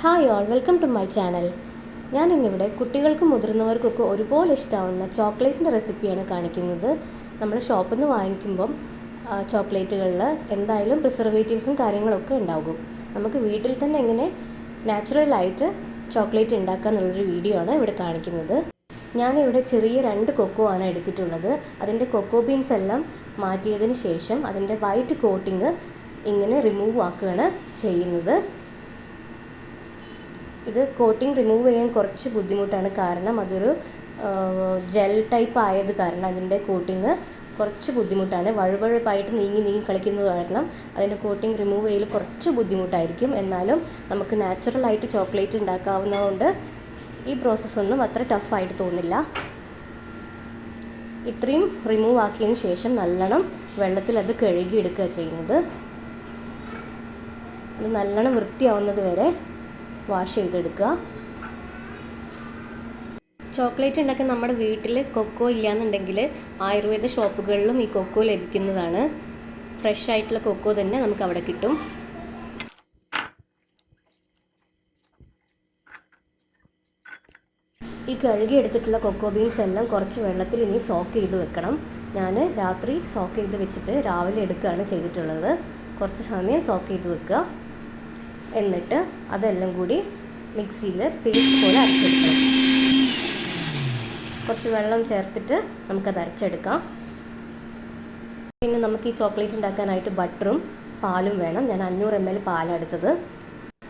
Hi all welcome to my channel ഞാനിന്നിവിടെ കുട്ടികൾക്കും മുതിർന്നവർക്കൊക്കെ ഒരുപോലെ ഇഷ്ടമാവുന്ന ചോക്ലേറ്റിന്റെ റെസിപ്പിയാണ് കാണിക്കുന്നത്. നമ്മൾ ഷോപ്പിൽ നിന്ന് വാങ്ങിക്കുമ്പം ചോക്ലേറ്റുകളിൽ എന്തായാലും പ്രിസർവേറ്റീവ്സും കാര്യങ്ങളൊക്കെ ഉണ്ടാകും. നമുക്ക് വീട്ടിൽ തന്നെ എങ്ങനെ നാച്ചുറലായിട്ട് ചോക്ലേറ്റ് ഉണ്ടാക്കുക എന്നുള്ളൊരു വീഡിയോ ആണ് ഇവിടെ കാണിക്കുന്നത്. ഞാനിവിടെ ചെറിയ രണ്ട് കൊക്കോ ആണ് എടുത്തിട്ടുള്ളത്. അതിന്റെ കൊക്കോ ബീൻസ് എല്ലാം മാറ്റിയതിന് ശേഷം അതിന്റെ വൈറ്റ് കോട്ടിങ് ഇങ്ങനെ റിമൂവ് ആക്കുകയാണ് ചെയ്യുന്നത്. ഇത് കോട്ടിംഗ് റിമൂവ് ചെയ്യാൻ കുറച്ച് ബുദ്ധിമുട്ടാണ്. കാരണം അതൊരു ജെൽ ടൈപ്പ് ആയത് കാരണം അതിന്റെ കോട്ടിങ് കുറച്ച് ബുദ്ധിമുട്ടാണ്. വഴുവഴുപ്പായിട്ട് നീങ്ങി നീങ്ങി കളിക്കുന്നത് കാരണം അതിന്റെ കോട്ടിങ് റിമൂവ് ചെയ്യൽ കുറച്ച് ബുദ്ധിമുട്ടായിരിക്കും. എന്നാലും നമുക്ക് നാച്ചുറലായിട്ട് ചോക്ലേറ്റ് ഉണ്ടാക്കാവുന്നതുകൊണ്ട് ഈ പ്രോസസ്സൊന്നും അത്ര ടഫായിട്ട് തോന്നില്ല. ഇത്രയും റിമൂവ് ആക്കിയതിന് ശേഷം നല്ലോണം വെള്ളത്തിൽ അത് കഴുകി കഴുകിയെടുക്കുക ചെയ്യുന്നത്. അത് നല്ലോണം വൃത്തിയാവുന്നത് വരെ വാഷ് ചെയ്തെടുക്കുക. ചോക്ലേറ്റ് ഉണ്ടാക്കാൻ നമ്മുടെ വീട്ടിൽ കൊക്കോ ഇല്ലയെന്നുണ്ടെങ്കിൽ ആയുർവേദ ഷോപ്പുകളിലും ഈ കൊക്കോ ലഭിക്കുന്നതാണ്. ഫ്രഷ് ആയിട്ടുള്ള കൊക്കോ തന്നെ നമുക്ക് അവിടെ കിട്ടും. ഈ കഴുകി എടുത്തിട്ടുള്ള കൊക്കോ ബീൻസ് എല്ലാം കുറച്ച് വെള്ളത്തിൽ ഇനി സോക്ക് ചെയ്ത് വെക്കണം. ഞാൻ രാത്രി സോക്ക് ചെയ്ത് വെച്ചിട്ട് രാവിലെ എടുക്കുകയാണ് ചെയ്തിട്ടുള്ളത്. കുറച്ച് സമയം സോക്ക് ചെയ്ത് വെക്കുക. എന്നിട്ട് അതെല്ലാം കൂടി മിക്സിയിൽ പേസ്റ്റ് പോലെ അരച്ചെടുക്കണം. കുറച്ച് വെള്ളം ചേർത്തിട്ട് നമുക്കത് അരച്ചെടുക്കാം. പിന്നെ നമുക്ക് ഈ ചോക്ലേറ്റ് ഉണ്ടാക്കാനായിട്ട് ബട്ടറും പാലും വേണം. ഞാൻ അഞ്ഞൂറ് എം എൽ പാലെടുത്തത്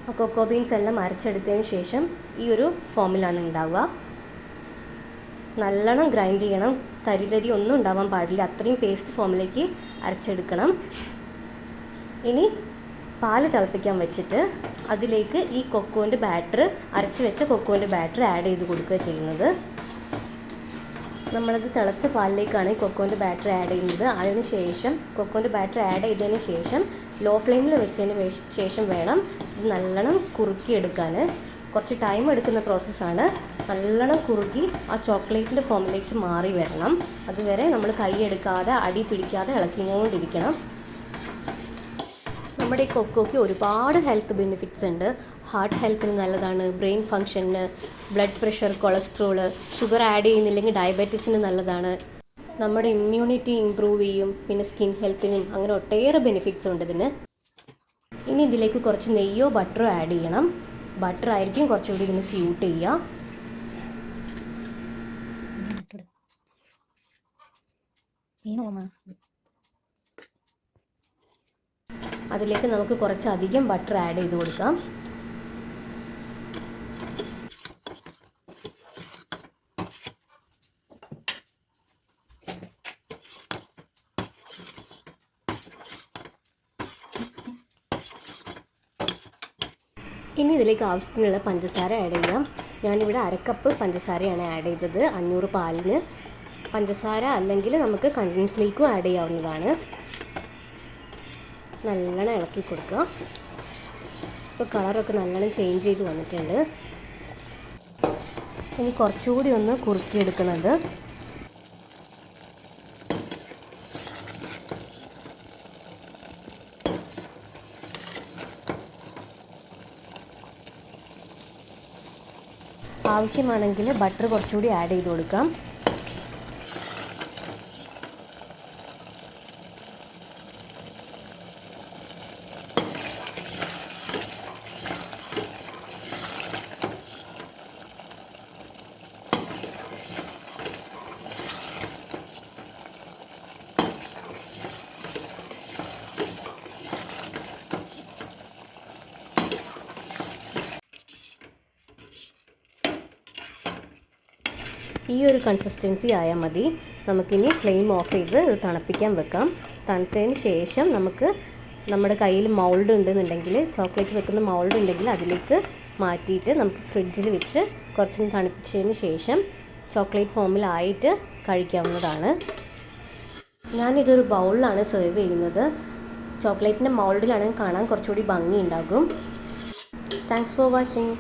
ആ കൊക്കോ ബീൻസ് എല്ലാം അരച്ചെടുത്തതിന് ശേഷം ഈ ഒരു ഫോമിലാണ് ഉണ്ടാവുക. നല്ലോണം ഗ്രൈൻഡ് ചെയ്യണം. തരി തരി ഒന്നും ഉണ്ടാവാൻ പാടില്ല. അത്രയും പേസ്റ്റ് ഫോമിലേക്ക് അരച്ചെടുക്കണം. ഇനി പാൽ തിളപ്പിക്കാൻ വെച്ചിട്ട് അതിലേക്ക് ഈ കൊക്കോന്റെ ബാറ്റർ അരച്ച് വെച്ച കൊക്കോന്റെ ബാറ്റർ ആഡ് ചെയ്ത് കൊടുക്കുക ചെയ്യുന്നത്. നമ്മളത് തിളച്ച പാലിലേക്കാണ് ഈ കൊക്കോന്റെ ബാറ്റർ ആഡ് ചെയ്യുന്നത്. അതിന് ശേഷം കൊക്കോന്റെ ബാറ്റർ ആഡ് ചെയ്തതിന് ശേഷം ലോ ഫ്ലെയിമിൽ വെച്ചതിന് ശേഷം വേണം ഇത് നല്ലോണം കുറുക്കിയെടുക്കാൻ കുറച്ച് ടൈം എടുക്കുന്ന പ്രോസസ്സാണ് നല്ലോണം കുറുക്കി ആ ചോക്ലേറ്റിന്റെ ഫോമിലേക്ക് മാറി വരണം. അതുവരെ നമ്മൾ കൈ എടുക്കാതെ അടി പിടിക്കാതെ ഇളക്കിക്കൊണ്ടിരിക്കണം. നമ്മുടെ ഈ കൊക്കോയ്ക്ക് ഒരുപാട് ഹെൽത്ത് ബെനിഫിറ്റ്സ് ഉണ്ട്. ഹാർട്ട് ഹെൽത്തിന് നല്ലതാണ് ബ്രെയിൻ ഫങ്ഷന് blood pressure cholesterol sugar add ചെയ്യുന്നില്ലെങ്കിൽ ഡയബറ്റീസിന് നല്ലതാണ്. നമ്മുടെ ഇമ്മ്യൂണിറ്റി ഇമ്പ്രൂവ് ചെയ്യും പിന്നെ സ്കിൻ ഹെൽത്തിനും അങ്ങനെ ഒട്ടേറെ ബെനിഫിറ്റ്സ് ഉണ്ട് ഇതിന്. ഇനി ഇതിലേക്ക് കുറച്ച് നെയ്യോ ബട്ടറോ ആഡ് ചെയ്യണം. ബട്ടർ ആയിരിക്കും കുറച്ചുകൂടി ഇതിന് സ്യൂട്ട് ചെയ്യുക. അതിലേക്ക് നമുക്ക് കുറച്ചധികം ബട്ടർ ആഡ് ചെയ്ത് കൊടുക്കാം. ഇനി ഇതിലേക്ക് ആവശ്യത്തിനുള്ള പഞ്ചസാര ആഡ് ചെയ്യാം. ഞാനിവിടെ അരക്കപ്പ് പഞ്ചസാരയാണ് ആഡ് ചെയ്തത് അഞ്ഞൂറ് പാലിന്. പഞ്ചസാര അല്ലെങ്കിൽ നമുക്ക് കണ്ടൻസ് മിൽക്കും ആഡ് ചെയ്യാവുന്നതാണ്. നല്ലോണം ഇളക്കി കൊടുക്കുക. ഇപ്പോൾ കളറൊക്കെ നല്ലോണം ചേഞ്ച് ചെയ്ത് വന്നിട്ടുണ്ട്. ഇനി കുറച്ചുകൂടി ഒന്ന് കുറുക്കിയെടുക്കുന്നത് ആവശ്യമാണെങ്കിൽ ബട്ടർ കുറച്ചുകൂടി ആഡ് ചെയ്ത് കൊടുക്കാം. ഈ ഒരു കൺസിസ്റ്റൻസി ആയാൽ മതി. നമുക്കിനി ഫ്ലെയിം ഓഫ് ചെയ്ത് ഇത് തണുപ്പിക്കാൻ വെക്കാം. തണുത്തതിന് ശേഷം നമുക്ക് നമ്മുടെ കയ്യിൽ മൗൾഡ് ഉണ്ടെന്നുണ്ടെങ്കിൽ ചോക്ലേറ്റ് വെക്കുന്ന മൗൾഡ് ഉണ്ടെങ്കിൽ അതിലേക്ക് മാറ്റിയിട്ട് നമുക്ക് ഫ്രിഡ്ജിൽ വെച്ച് കുറച്ചും തണുപ്പിച്ചതിന് ശേഷം ചോക്ലേറ്റ് ഫോമിലായിട്ട് കഴിക്കാവുന്നതാണ്. ഞാനിതൊരു ബൗളിലാണ് സെർവ് ചെയ്യുന്നത്. ചോക്ലേറ്റിന്റെ മൗൾഡിലാണെങ്കിൽ കാണാൻ കുറച്ചുകൂടി ഭംഗി ഉണ്ടാകും താങ്ക്സ് ഫോർ വാച്ചിങ്